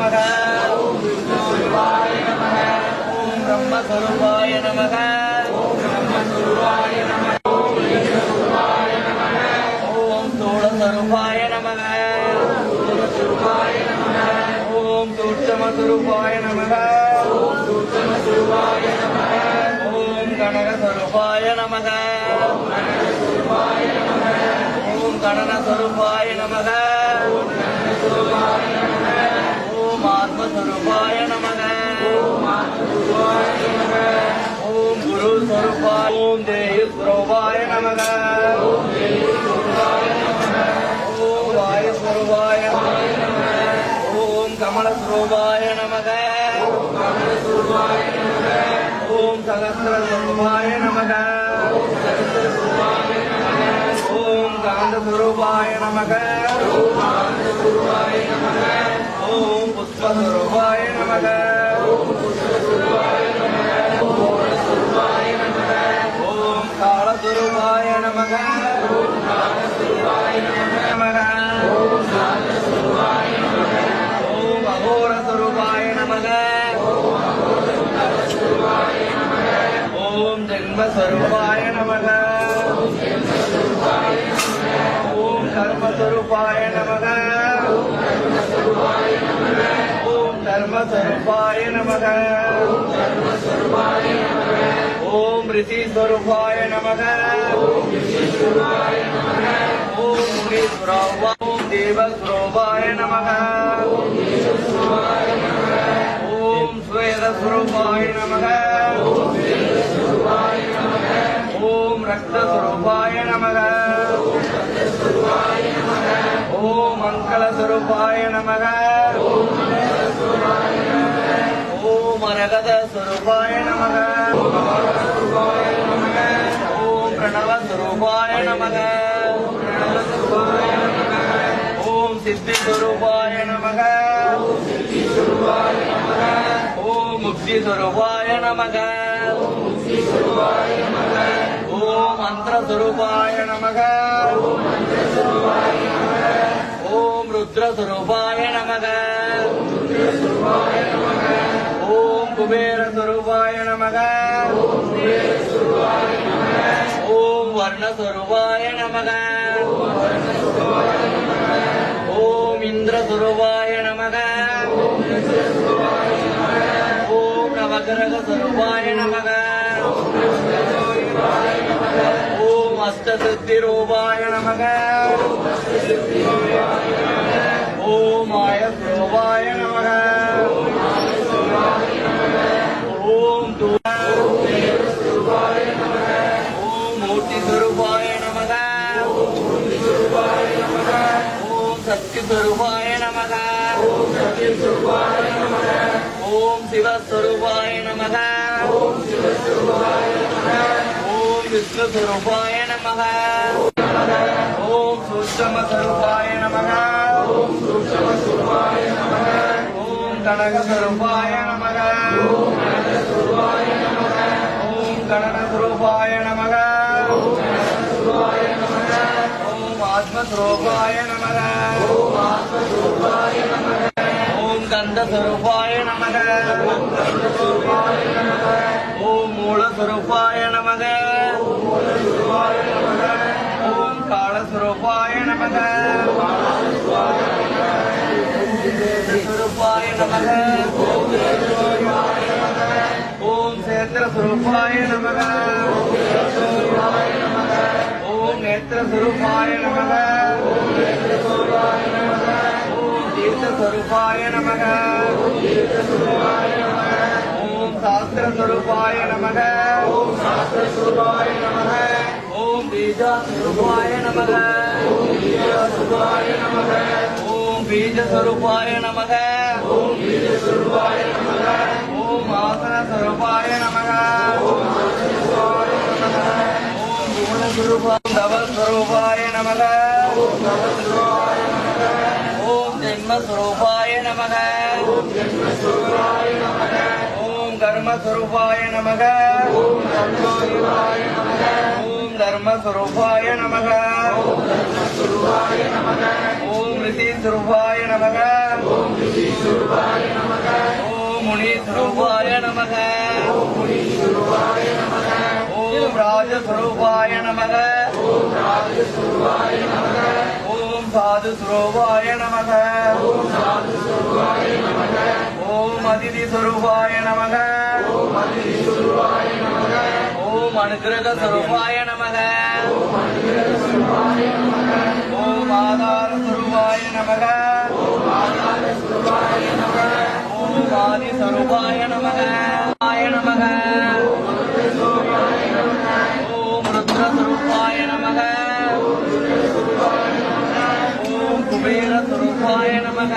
ஓம் பிரம்மஸ்வரூபாய நமக. ஓம் தோளஸ்வரூபாய நமக. ஓம் சூட்சமஸ்வரூபாய நமக. ஓம் கனகஸ்வரூபாய நமக ஓம் கணனஸ்வரூபாய நமக. ஓம் ஆத்மஸ்வரூபாய நமக. ஓம் குரு ஸ்வரூபாய ஓம் தேயு ஸ்வரூபாய நமக. ஓம் வாயு ஸ்வரூபாய ஓம் கமல ஸ்வரூபாய நமக. ஓம் சகஸ்ர ஸ்வரூபாய நமக. ஓம் காந்த ஸ்வரூபாய நமக. ஓம் புஷ்பஸ்வரூபாய நமக. ஓம் காலஸ்வரூபாய நமக. நமக ஓம் அகோரஸ்வரூபாய நமக. ஓம் ஜென்மஸ்வரூபாய நமக. ஓம் ஓம் நமக. ஓம் ரிஷிஸ்வரூபாய நமக. ஓம் முனீஸ்வரூபா ஓம் தேவஸ்வரூபாய நமக. ஓம் ஸ்வேதஸ்வரூபாய நமக. ஓம் ரக்தஸ்வரூபாய நமக. ஓம் மங்களஸ்வரூபாய நமக. ஓம் அரகத ஸ்வரூபாய நமக. ஓம் பிரணவ ஸ்வரூபாய நமக. ஓம் சித்தி ஸ்வரூபாய நமக. ஓம் முக்தி ஸ்வரூபாய நமக. ஓம் மந்திர நமக. ஓம் ருத்ர நமக. ஓம் குபேர ஸ்வரூபாய நமக. ஓம் வர்ண ஸ்வரூபாய நமக. ஓம் இந்திர ஸ்வரூபாய நமக. ஓம் நவகிரக ஸ்வரூபாய நமக. ஓம் அஷ்டசித்தி ரூபாய நமக. ஓம் சக்தி ஸ்வரூபாய நமக. ஓம் சிவஸ்வரூபாய நமக. ஓம் விஷ்ணு ஸ்வரூபாய நமக. ஓம் சூட்சம ஸ்வரூபாய நமக. ஓம் கனக ஸ்வரூபாய நமக. ஓம் கணன ஸ்வரூபாய நமக. ஓம் ஆத்மஸ்வரூபாய நமக. ஓம் கந்த ஸ்வரூபாய நமக. ஓம் மூலஸ்வரூபாய நமக. ஓம் காலஸ்வரூபாய நமக. ஸ்வரூபாய நமக. ஓம் சேத்திர ஸ்வரூபாய நமக ஓம் நேத்திர ஸ்வரூபாய நமக ஓம் தீர்த்த ஸ்வரூபாய நமக ஓம் சாஸ்திர ஸ்வரூபாய நமக ஓம் சாஸ்திர ஸ்வரூபாய நமக ஓம் பீஜா ஸ்வரூபாய நமக ஓம் பீஜா ஸ்வரூபாய நமக ஓம் பீஜ ஸ்வரூபாய நமக ஓம் பீஜ ஸ்வரூபாய நமக ஓம் ஆசன ஸ்வரூபாய நமக ஓம் ஆசன ஸ்வரூபாய நமக ஜன்மஸ்வரூபாய நமக. ஓம் கர்மஸ்வரூபாய நமக. ஓம் தர்மஸ்வரூபாய நமக. ஓம் ரிஷிஸ்வரூபாய நமக. ஓம் முனீஸ்வரூபாய நமக. ஓம் ராஜஸ்வரூபாய நமக. சாது சுரூபாய நமக. ஓம் அதிதி சுரூபாய நமக. ஓம் அனுகிரக சுரூபாய நமக. ஓம் ஆதார சுரூபாய நமக. ஓம் ஆதி சுரூபாய நமக. वीररूपाय नमः